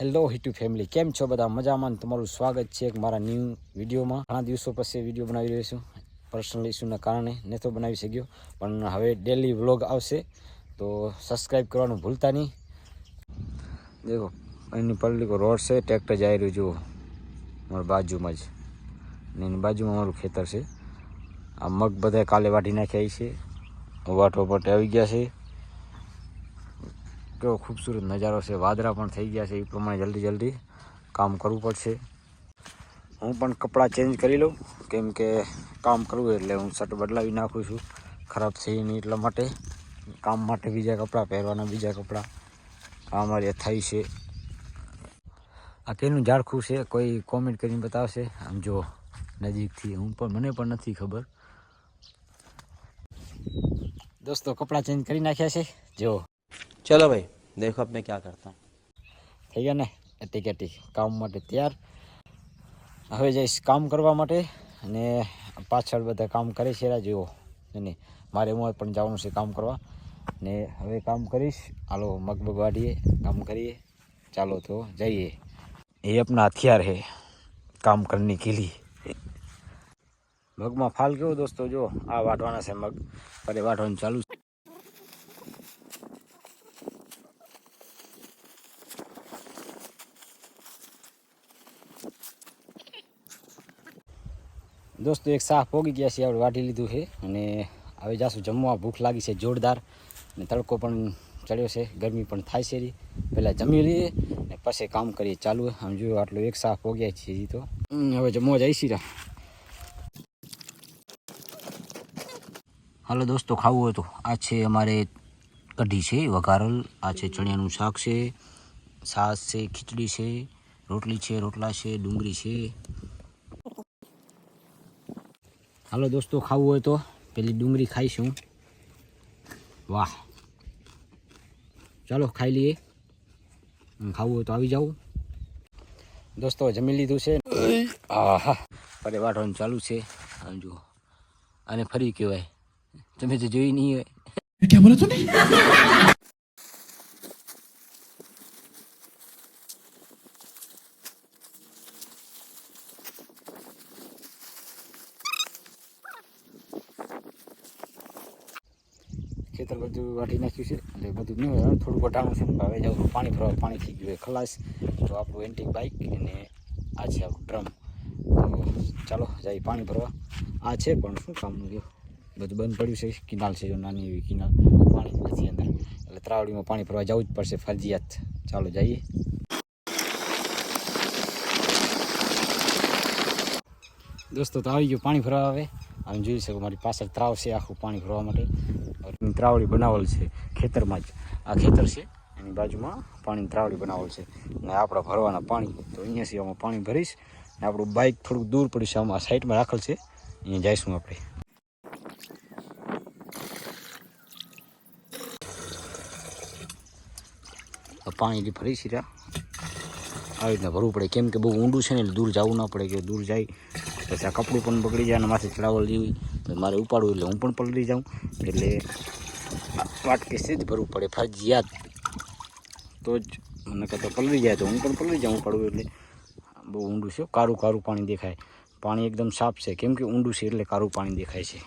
Hello હિટુ family કેમ છો બધા? મજામાં ને તમારું સ્વાગત છે એક મારા ન્યૂ વિડીયોમાં ઘણા દિવસો પછી વીડિયો બનાવી રહ્યો છું. પર્સનલ ઇસ્યુના કારણે નહોતો બનાવી શક્યો. પણ હવે ડેલી વ્લોગ આવશે, તો સબસ્ક્રાઈબ કરવાનું ભૂલતા નહીં. દેખો એની પલ્લીકો રોડ છે ટ્રેક્ટર જઈ રહ્યું, જુઓ. મારા બાજુમાં જ. ને એની બાજુમાં મારું ખેતર છે. આ મગ બધા કાલે વાઢી નાખ્યા છે. વાટો પટે આવી ગયા છે. કેવો ખૂબસૂરત નજારો છે વાદરા પણ થઈ ગયા છે, એ પ્રમાણે જલ્દી જલ્દી કામ કરવું પડશે. હું પણ કપડાં ચેન્જ કરી લઉં, કેમ કે કામ કરવું એટલે હું શર્ટ બદલાવી નાખું છું. ખરાબ થઈ નહીં એટલા માટે. કામ માટે બીજા કપડાં પહેરવાના, બીજા કપડાં કામ અમારે અથાઈ છે. આ કેનું ઝાડખું છે, કોઈ કોમેન્ટ કરીને બતાવશે? આમ જો, નજીકથી, હું પણ, મને પણ નથી ખબર. દોસ્તો, કપડાં ચેન્જ કરી નાખ્યા છે. જો. ચલો ભાઈ देखो अब मैं क्या करता हूँ થઈ ગયા ને એટી કેટી કામ માટે તૈયાર હવે જઈશ કામ કરવા માટે અને પાછળ બધા કામ કરે છે એરા જુઓ એને મારે હું પણ જવાનું છે કામ કરવા ને હવે કામ કરીશ હાલો મગબગ વાઢીએ કામ કરીએ ચાલો તો જઈએ ये अपना हथियार है काम करने के लिए મગમાં ફાલ કેવો દોસ્તો જો આ વાઢવાના છે મગ અરે વાઢવાનું ચાલુ છે દોસ્તો, એક શાહ પોગી ગયા છે આપણે વાટી લીધું છે. અને હવે જાશું જમવા. ભૂખ લાગી છે જોરદાર. અને તડકો પણ ચડ્યો છે, ગરમી પણ થાય છે પહેલાં જમી લઈએ ને પછી કામ કરીએ ચાલુ. આમ જોયું આટલું એક શાહ પોગ્યા છે હજી તો. હવે જમવા જઈશી રા. હાલો દોસ્તો, ખાવું હોય તો. આ છે અમારે કઢી છે, વઘારલ. આ છે ચણિયાનું શાક છે, છાશ છે, ખીચડી છે, રોટલી છે, રોટલા છે, ડુંગળી છે. હાલો દોસ્તો, ખાવું હોય તો. પેલી ડુંગળી ખાઈશું વાહ. ચાલો, ખાઈ લઈએ. ખાવું હોય તો આવી જાઉં દોસ્તો, જમી લીધું છે. આહા. અરે વાઢવાનું ચાલુ છે. આમ આને ફરી કહેવાય. તમે તો જોઈ નહીં હોય. ખેતર બધું વાટી નાખ્યું છે. એટલે બધું નહીં હોય થોડું વટાણું છે. હવે જાવ પાણી ભરવા. પાણી થઈ ગયું ખલાસ. તો આપણું એન્ટિક બાઇક અને આ છે આપણું ડ્રમ તો ચાલો, જઈએ પાણી ભરવા. આ છે પણ શું કામનું રહ્યું? બધું બંધ પડ્યું છે. કિનાલ છે જો, નાની એવી કિનાલ. પાણી નથી અંદર. એટલે ત્રાવડીમાં પાણી ભરવા જવું જ પડશે ફરજિયાત. ચાલો, જઈએ. દોસ્તો, તો આવી ગયું પાણી ભરવા આવે આમ જોઈ શકો મારી પાછળ ત્રાવ છે આખું પાણી ભરવા માટે. ત્રાવડી બનાવેલ છે, ખેતરમાં જ. આ ખેતર છે, એની બાજુમાં પાણીની ત્રાવડી બનાવેલ છે. ને આપણા ભરવાના પાણી, તો અહીંયાથી આમાં પાણી ભરીશ, ને આપણું બાઇક થોડુંક દૂર પડીશ આમાં સાઈડમાં રાખેલ છે. અહીંયા જઈશું આપણે. પાણી ભરી રહ્યા. આવી રીતના ભરવું પડે. કેમ કે બહુ ઊંડું છે ને દૂર જવું ના પડે કે દૂર જાય. પછી આ કપડું પણ બગડી જાય અને માથે ચડાવવા જેવી. મારે ઉપાડવું એટલે હું પણ પલળી જાઉં. એટલે વાટકીથી જ ભરવું પડે, ફરજિયાત. તો જ મને કહેતો પલળી જાય તો હું પણ પલળી જાઉં ઉપાડવું એટલે. બહુ ઊંડું છે કારું કારું પાણી દેખાય. પાણી એકદમ સાફ છે. કેમ કે ઊંડું છે એટલે કારું પાણી દેખાય છે.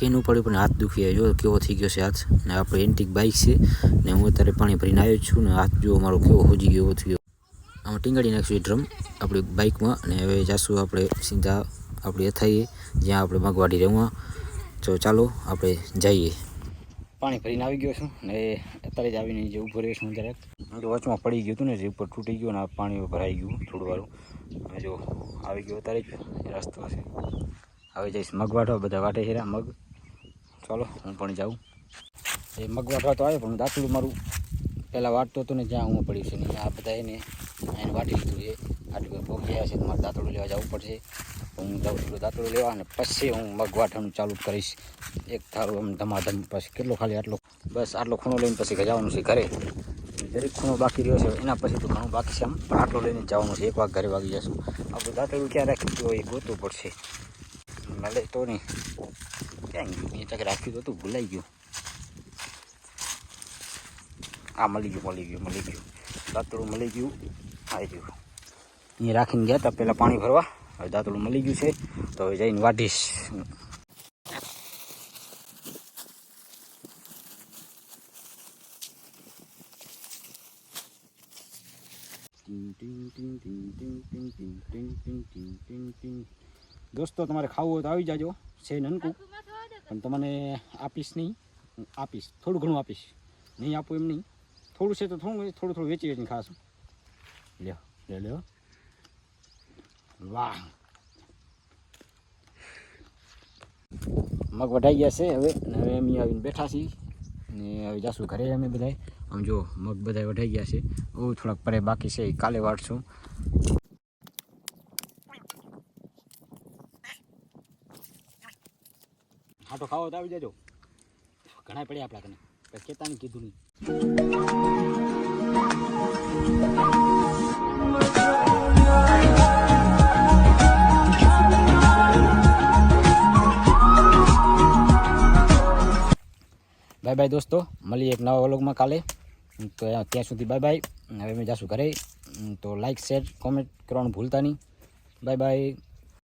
કેનું પડ્યું પણ હાથ દુખી જો કેવો થઈ ગયો છે હાથ? ને આપણે એન્ટિક બાઇક છે. ને હું અત્યારે પાણી ભરીને આવ્યો છું ને હાથ જો મારો કેવો હોજી ગયો એવો થયો. આમાં ટીંગાડી નાખીશું ડ્રમ આપણી બાઇકમાં અને હવે જાશું આપણે સીધા આપણે અથાઈએ, જ્યાં આપણે મગવાડી રહેવા. તો ચાલો, આપણે જઈએ. પાણી ભરીને આવી ગયો છું. ને અત્યારે જ આવીને જે ઊભો રહ્યો છું જરાક તો વચમાં પડી ગયું હતું ને, જે ઉપર તૂટી ગયું ને, આ પાણી ભરાઈ ગયું થોડું વારું. જો આવી ગયો, અત્યારે જ રસ્તો છે. હવે જઈશ. મગ વાટવા બધા વાટે છે મગ. ચાલો. હું પણ જાઉં. એ મગ વાટવા તો આવે પણ દાંતલું મારું પહેલાં વાટતો હતો ને જ્યાં હું પડ્યું છે ને આ બધા એને એને વાટી લીધું છે. આટલું ભોગ ગયા છે મારે દાંતડું લેવા જવું પડશે. હું જાઉં છું દાંતડું લેવા અને પછી હું મગ વાટવાનું ચાલુ કરીશ. એક થારું આમ ધમાધમ પછી કેટલો ખાલી આટલો? બસ આટલો ખૂણો લઈને પછી જવાનું છે ઘરે. દરેક ખૂણો બાકી રહ્યો છે એના પછી તો ઘણું બાકી છે આમ. પણ આટલો લઈને જવાનું છે એક વાગ ઘરે વાગી જશું. આપણું દાંતડું ક્યાં રાખ્યું હોય એ ગોતવું પડશે. મળે તો નહીં. ક્યાં તક રાખ્યું તો હતું ભૂલાઈ ગયું આ મળી ગયું મળી ગયું મળી ગયું દાંતળું મળી ગયું આવી ગયું અહીંયા રાખીને ગયા હતા પહેલાં પાણી ભરવા હવે દાંતળું મળી ગયું છે તો હવે જઈને વાઢીશ દોસ્તો તમારે ખાવું હોય તો આવી જાજો છે નનકું પણ તમને આપીશ નહીં. આપીશ. થોડું ઘણું આપીશ. નહીં આપું એમ નહીં. થોડું છે તો થોડું થોડું થોડું વેચી વેચીને ખાશું. લ્યો લે લ્યો. વાહ. મગ વઢાઈ ગયા છે હવે. હવે અમે આવીને બેઠા છીએ. ને હવે જાશું ઘરે અમે બધાય. આમ જો મગ બધા વઢાઈ ગયા છે. બહુ થોડાક પરે બાકી છે. કાલે વાળશું હાટો ખાવો તો આવી જાજો ઘણા પડ્યા આપણા કને પછી કેતા ને કીધું નહીં. બાય બાય દોસ્તો, મળીએ એક નવા વ્લોગમાં કાલે. તો ત્યાં સુધી બાય બાય. હવે અમે જાશું ઘરે. તો લાઈક શેર કોમેન્ટ કરવાનું ભૂલતા નહીં. Bye bye.